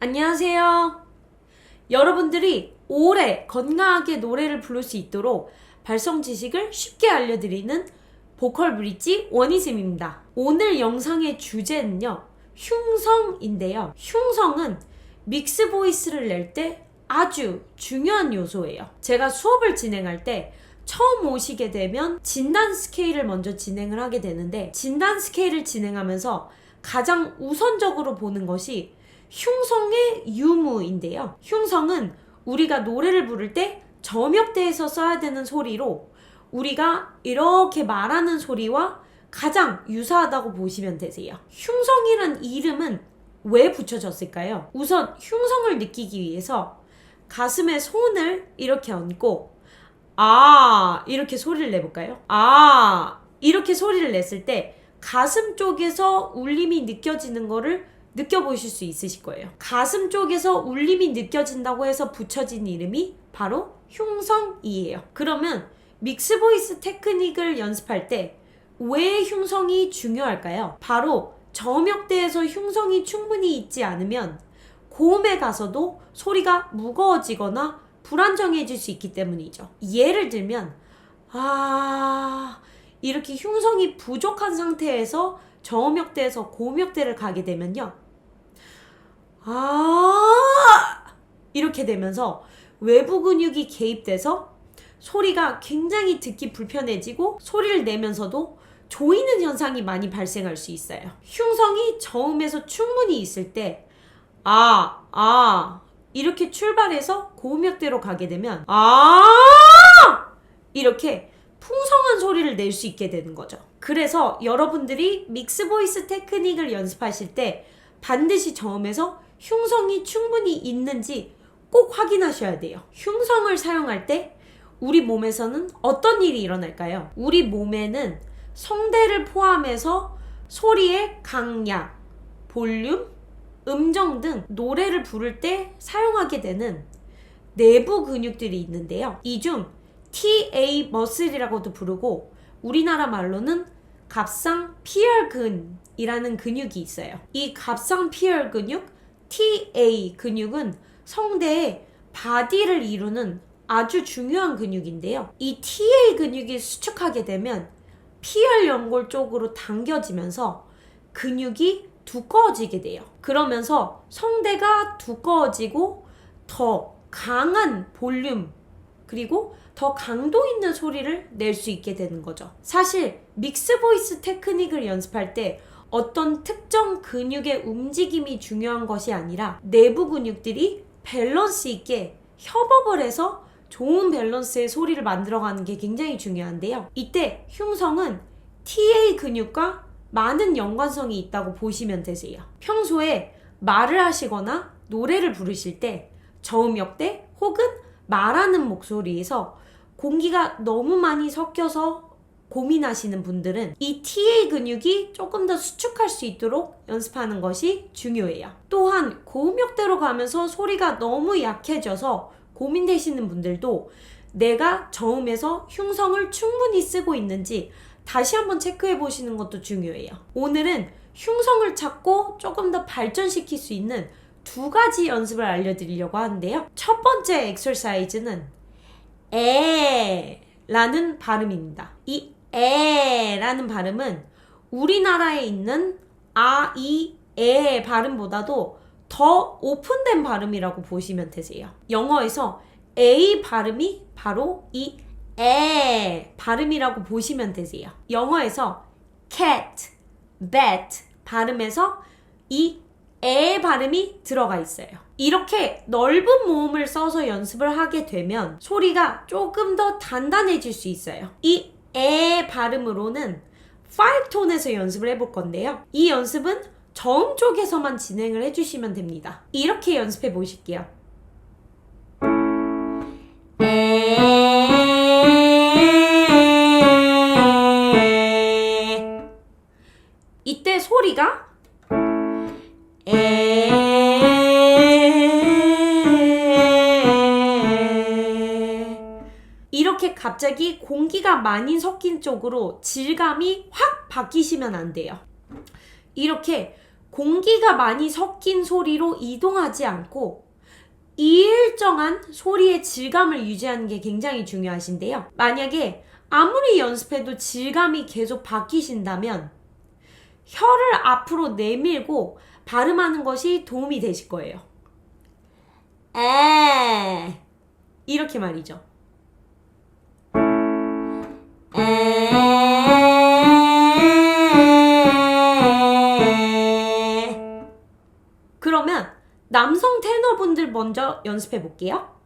안녕하세요. 여러분들이 오래 건강하게 노래를 부를 수 있도록 발성 지식을 쉽게 알려드리는 보컬 브릿지 원희쌤입니다. 오늘 영상의 주제는요, 흉성인데요. 흉성은 믹스 보이스를 낼 때 아주 중요한 요소예요. 제가 수업을 진행할 때 처음 오시게 되면 진단 스케일을 먼저 진행을 하게 되는데 진단 스케일을 진행하면서 가장 우선적으로 보는 것이 흉성의 유무인데요. 흉성은 우리가 노래를 부를 때 저명대에서 써야 되는 소리로 우리가 이렇게 말하는 소리와 가장 유사하다고 보시면 되세요. 흉성이란 이름은 왜 붙여졌을까요? 우선 흉성을 느끼기 위해서 가슴에 손을 이렇게 얹고 아 이렇게 소리를 내볼까요? 아 이렇게 소리를 냈을 때 가슴 쪽에서 울림이 느껴지는 거를 느껴보실 수 있으실 거예요. 가슴 쪽에서 울림이 느껴진다고 해서 붙여진 이름이 바로 흉성이에요. 그러면 믹스 보이스 테크닉을 연습할 때 왜 흉성이 중요할까요? 바로 저음역대에서 흉성이 충분히 있지 않으면 고음에 가서도 소리가 무거워지거나 불안정해질 수 있기 때문이죠. 예를 들면 아 이렇게 흉성이 부족한 상태에서 저음역대에서 고음역대를 가게 되면요. 아 이렇게 되면서 외부 근육이 개입돼서 소리가 굉장히 듣기 불편해지고 소리를 내면서도 조이는 현상이 많이 발생할 수 있어요. 흉성이 저음에서 충분히 있을 때 아, 아, 이렇게 출발해서 고음역대로 가게 되면 아 이렇게 풍성한 소리를 낼 수 있게 되는 거죠. 그래서 여러분들이 믹스 보이스 테크닉을 연습하실 때 반드시 저음에서 흉성이 충분히 있는지 꼭 확인하셔야 돼요. 흉성을 사용할 때 우리 몸에서는 어떤 일이 일어날까요? 우리 몸에는 성대를 포함해서 소리의 강약, 볼륨, 음정 등 노래를 부를 때 사용하게 되는 내부 근육들이 있는데요. 이 중 TA 머슬이라고도 부르고 우리나라 말로는 갑상 피혈근이라는 근육이 있어요. 이 갑상 피혈 근육 TA 근육은 성대의 바디를 이루는 아주 중요한 근육인데요. 이 TA 근육이 수축하게 되면 피혈 연골 쪽으로 당겨지면서 근육이 두꺼워지게 돼요. 그러면서 성대가 두꺼워지고 더 강한 볼륨 그리고 더 강도 있는 소리를 낼 수 있게 되는 거죠. 사실 믹스 보이스 테크닉을 연습할 때 어떤 특정 근육의 움직임이 중요한 것이 아니라 내부 근육들이 밸런스 있게 협업을 해서 좋은 밸런스의 소리를 만들어가는 게 굉장히 중요한데요. 이때 흉성은 TA 근육과 많은 연관성이 있다고 보시면 되세요. 평소에 말을 하시거나 노래를 부르실 때 저음역대 혹은 말하는 목소리에서 공기가 너무 많이 섞여서 고민하시는 분들은 이 TA 근육이 조금 더 수축할 수 있도록 연습하는 것이 중요해요. 또한 고음역대로 가면서 소리가 너무 약해져서 고민되시는 분들도 내가 저음에서 흉성을 충분히 쓰고 있는지 다시 한번 체크해 보시는 것도 중요해요. 오늘은 흉성을 찾고 조금 더 발전시킬 수 있는 두 가지 연습을 알려드리려고 하는데요. 첫 번째 엑설사이즈는 에 라는 발음입니다. 이 에라는 발음은 우리나라에 있는 아, 이, 에 발음보다도 더 오픈된 발음이라고 보시면 되세요. 영어에서 A 발음이 바로 이 에 발음이라고 보시면 되세요. 영어에서 cat, bat 발음에서 이 에 발음이 들어가 있어요. 이렇게 넓은 모음을 써서 연습을 하게 되면 소리가 조금 더 단단해질 수 있어요. 이 에 발음으로는 5톤에서 연습을 해볼 건데요. 이 연습은 저음 쪽에서만 진행을 해주시면 됩니다. 이렇게 연습해 보실게요. 갑자기 공기가 많이 섞인 쪽으로 질감이 확 바뀌시면 안 돼요. 이렇게 공기가 많이 섞인 소리로 이동하지 않고 일정한 소리의 질감을 유지하는 게 굉장히 중요하신데요. 만약에 아무리 연습해도 질감이 계속 바뀌신다면 혀를 앞으로 내밀고 발음하는 것이 도움이 되실 거예요. 에 이렇게 말이죠. 에 그러면 남성 테너분들 먼저 연습해 볼게요.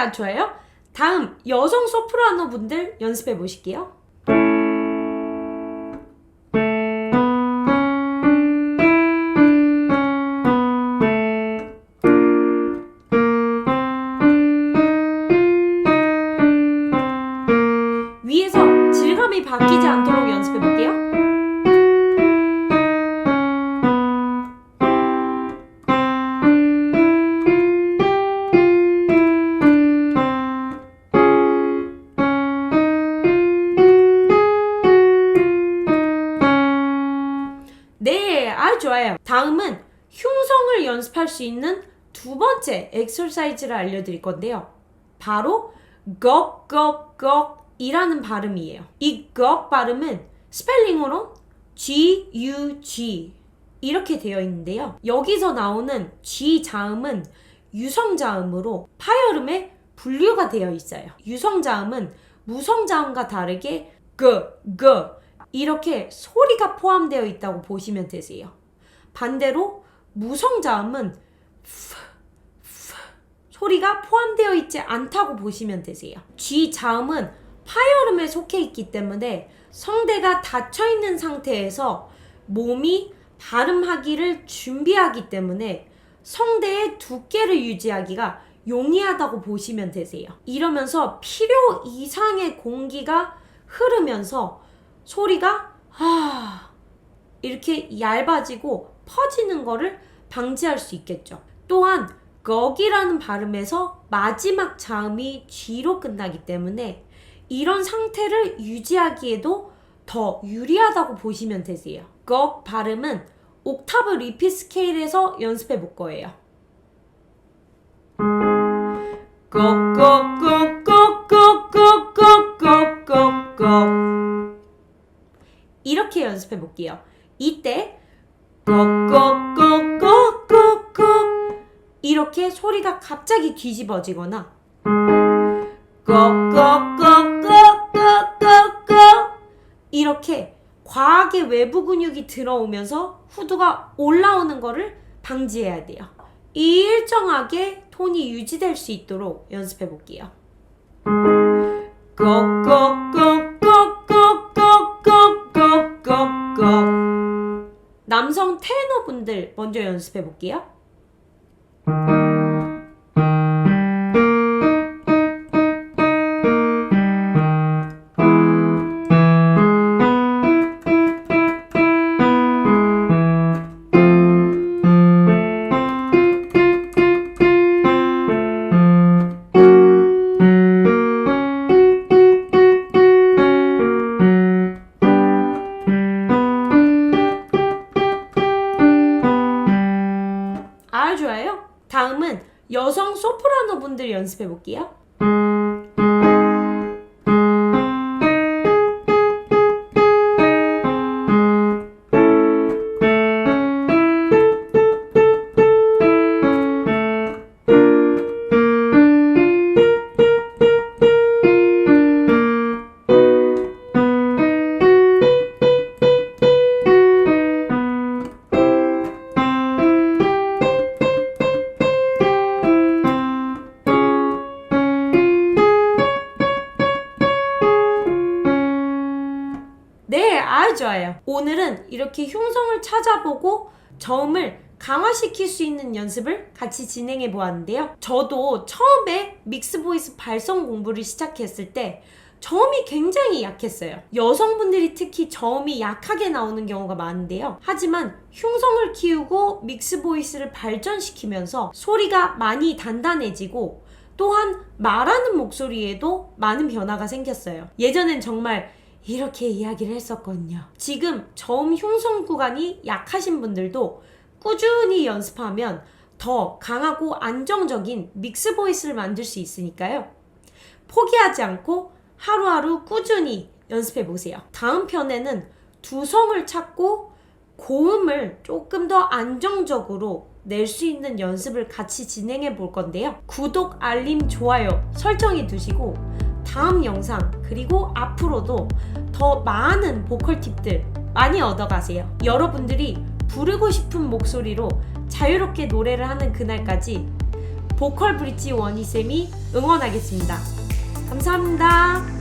네, 아주 좋아요. 다음 여성 소프라노 분들 연습해 보실게요. 다음은 흉성을 연습할 수 있는 두 번째 엑서사이즈를 알려드릴 건데요. 바로 꺽꺽꺽이라는 발음이에요. 이꺽 발음은 스펠링으로 G U G 이렇게 되어 있는데요. 여기서 나오는 G 자음은 유성 자음으로 파열음에 분류가 되어 있어요. 유성 자음은 무성 자음과 다르게 그, 그 이렇게 소리가 포함되어 있다고 보시면 되세요. 반대로 무성 자음은 프, 프 소리가 포함되어 있지 않다고 보시면 되세요. G 자음은 파열음에 속해 있기 때문에 성대가 닫혀 있는 상태에서 몸이 발음하기를 준비하기 때문에 성대의 두께를 유지하기가 용이하다고 보시면 되세요. 이러면서 필요 이상의 공기가 흐르면서 소리가 하 이렇게 얇아지고 퍼지는 거를 방지할 수 있겠죠. 또한 거기라는 발음에서 마지막 자음이 G로 끝나기 때문에 이런 상태를 유지하기에도 더 유리하다고 보시면 되세요. 거 발음은 옥타브 리핏 스케일에서 연습해 볼 거예요. 이렇게 연습해 볼게요. 이때 꺽꺽꺽꺽꺽꺽. 이렇게 소리가 갑자기 뒤집어지거나. 꺽꺽꺽꺽꺽꺽. 이렇게 과하게 외부 근육이 들어오면서 후두가 올라오는 거를 방지해야 돼요. 일정하게 톤이 유지될 수 있도록 연습해 볼게요. 꺽꺽꺽꺽꺽꺽꺽꺽꺽 남성 테너분들 먼저 연습해 볼게요. 연습해 볼게요. 있을까요? 오늘은 이렇게 흉성을 찾아보고 저음을 강화시킬 수 있는 연습을 같이 진행해 보았는데요. 저도 처음에 믹스 보이스 발성 공부를 시작했을 때 저음이 굉장히 약했어요. 여성분들이 특히 저음이 약하게 나오는 경우가 많은데요. 하지만 흉성을 키우고 믹스 보이스를 발전시키면서 소리가 많이 단단해지고 또한 말하는 목소리에도 많은 변화가 생겼어요. 예전엔 정말 이렇게 이야기를 했었거든요. 지금 저음 흉성 구간이 약하신 분들도 꾸준히 연습하면 더 강하고 안정적인 믹스 보이스를 만들 수 있으니까요. 포기하지 않고 하루하루 꾸준히 연습해 보세요. 다음 편에는 두성을 찾고 고음을 조금 더 안정적으로 낼 수 있는 연습을 같이 진행해 볼 건데요. 구독, 알림, 좋아요 설정해 두시고 다음 영상 그리고 앞으로도 더 많은 보컬 팁들 많이 얻어가세요. 여러분들이 부르고 싶은 목소리로 자유롭게 노래를 하는 그날까지 보컬 브릿지 원희쌤이 응원하겠습니다. 감사합니다.